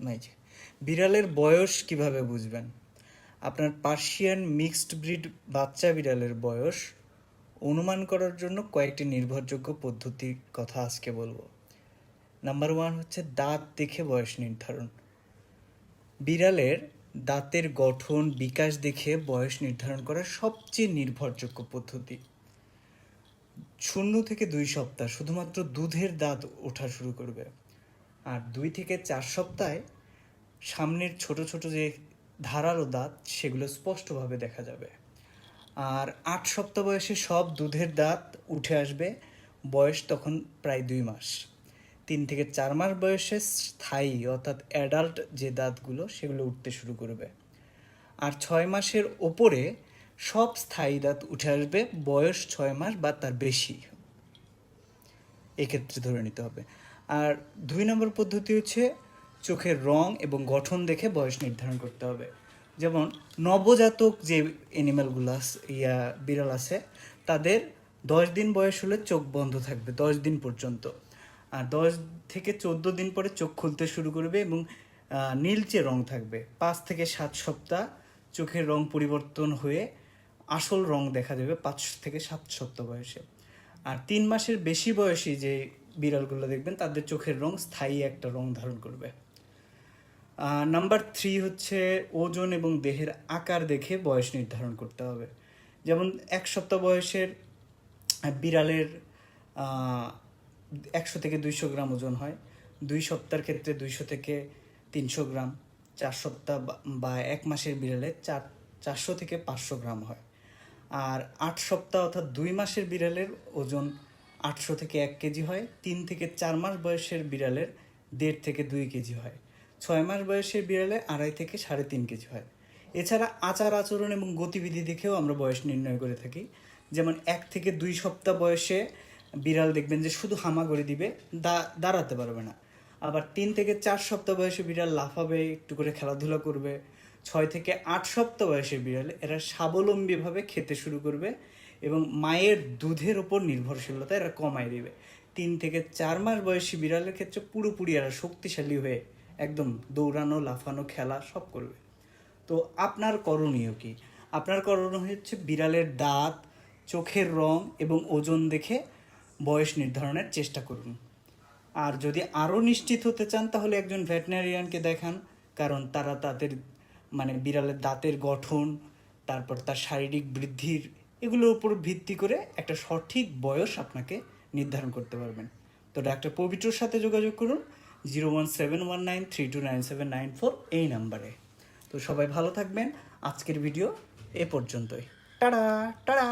নাই বিড়ালের বয়স কীভাবে বুঝবেন? আপনার পার্সিয়ান মিক্সড ব্রিড বাচ্চা বিড়ালের বয়স অনুমান করার জন্য কয়েকটি নির্ভরযোগ্য পদ্ধতির কথা আজকে বলব। নাম্বার ওয়ান হচ্ছে দাঁত দেখে বয়স নির্ধারণ। বিড়ালের দাঁতের গঠন, বিকাশ দেখে বয়স নির্ধারণ করা সবচেয়ে নির্ভরযোগ্য পদ্ধতি। শূন্য থেকে দুই সপ্তাহ, শুধুমাত্র দুধের দাঁত ওঠা শুরু করবে। আর দুই থেকে চার সপ্তাহে সামনের ছোট ছোট যে ধারালো দাঁত, সেগুলো স্পষ্টভাবে দেখা যাবে। আর আট সপ্তাহ বয়সে সব দুধের দাঁত উঠে আসবে, বয়স তখন প্রায় দুই মাস। তিন থেকে চার মাস বয়সে স্থায়ী, অর্থাৎ অ্যাডাল্ট যে দাঁতগুলো, সেগুলো উঠতে শুরু করবে। আর ছয় মাসের ওপরে সব স্থায়ী দাঁত উঠে আসবে, বয়স ছয় মাস বা তার বেশি। এক্ষেত্রে ধরে নিতে হবে। আর দুই নম্বর পদ্ধতি হচ্ছে চোখের রং এবং গঠন দেখে বয়স নির্ধারণ করতে হবে। যেমন নবজাতক যে অ্যানিম্যালগুলো ইয়া, বিড়াল আছে, তাদের দশ দিন বয়স হলে চোখ বন্ধ থাকবে, দশ দিন পর্যন্ত। আর দশ থেকে চোদ্দ দিন পরে চোখ খুলতে শুরু করবে এবং নীলচে রং থাকবে। পাঁচ থেকে সাত সপ্তাহ চোখের রং পরিবর্তন হয়ে আসল রং দেখা যাবে পাঁচ থেকে সাত সপ্তাহ বয়সে। আর তিন মাসের বেশি বয়সী যে বিড়ালগুলো দেখবেন, তাদের চোখের রং স্থায়ী একটা রং ধারণ করবে। নাম্বার থ্রি হচ্ছে ওজন এবং দেহের আকার দেখে বয়স নির্ধারণ করতে হবে। যেমন এক সপ্তাহ বয়সের বিড়ালের একশো থেকে দুইশো গ্রাম ওজন হয়। দুই সপ্তাহের ক্ষেত্রে দুইশো থেকে তিনশো গ্রাম, চার সপ্তাহ বা- এক মাসের বিড়ালে চার, চারশো থেকে পাঁচশো গ্রাম হয়। আর আট সপ্তাহ অর্থাৎ দুই মাসের বিড়ালের ওজন আটশো থেকে এক কেজি হয়, তিন থেকে চার মাস বয়সের বিড়ালের দেড় থেকে দুই কেজি হয়, ছয় মাস বয়সের বিড়ালে আড়াই থেকে সাড়ে তিন কেজি হয়। এছাড়া আচার আচরণ এবং গতিবিধি দেখেও আমরা বয়স নির্ণয় করে থাকি। যেমন এক থেকে দুই সপ্তাহ বয়সে বিড়াল দেখবেন যে শুধু হামাগুড়ি দিবে দাঁড়াতে পারবে না। আবার তিন থেকে চার সপ্তাহ বয়সে বিড়াল লাফাবে, একটু করে খেলাধুলা করবে ছয় থেকে আট সপ্তাহ বয়সের বিড়াল এরা স্বাবলম্বীভাবে খেতে শুরু করবে এবং মায়ের দুধের ওপর নির্ভরশীলতা এরা কমায় দেবে। তিন থেকে চার মাস বয়সী বিড়ালের ক্ষেত্রে পুরোপুরি এরা শক্তিশালী হয়ে একদম দৌড়ানো, লাফানো, খেলা সব করবে। তো আপনার করণীয় কি? আপনার করণীয় হচ্ছে বিড়ালের দাঁত, চোখের রং এবং ওজন দেখে বয়স নির্ধারণের চেষ্টা করুন। আর যদি আরও নিশ্চিত হতে চান তাহলে একজন ভেটেনারিয়ানকে দেখান, কারণ তারা তাদের মানে বিড়ালের দাঁতের গঠন, তারপর তার শারীরিক বৃদ্ধির, এগুলোর উপর ভিত্তি করে একটা সঠিক বয়স আপনাকে নির্ধারণ করতে পারবেন। তো ডাক্তার পবিত্রর সাথে যোগাযোগ করুন, zero one seven one nine three two nine seven nine four এই নাম্বারে। তো সবাই ভালো থাকবেন। আজকের ভিডিও এ পর্যন্তই। Tata tata!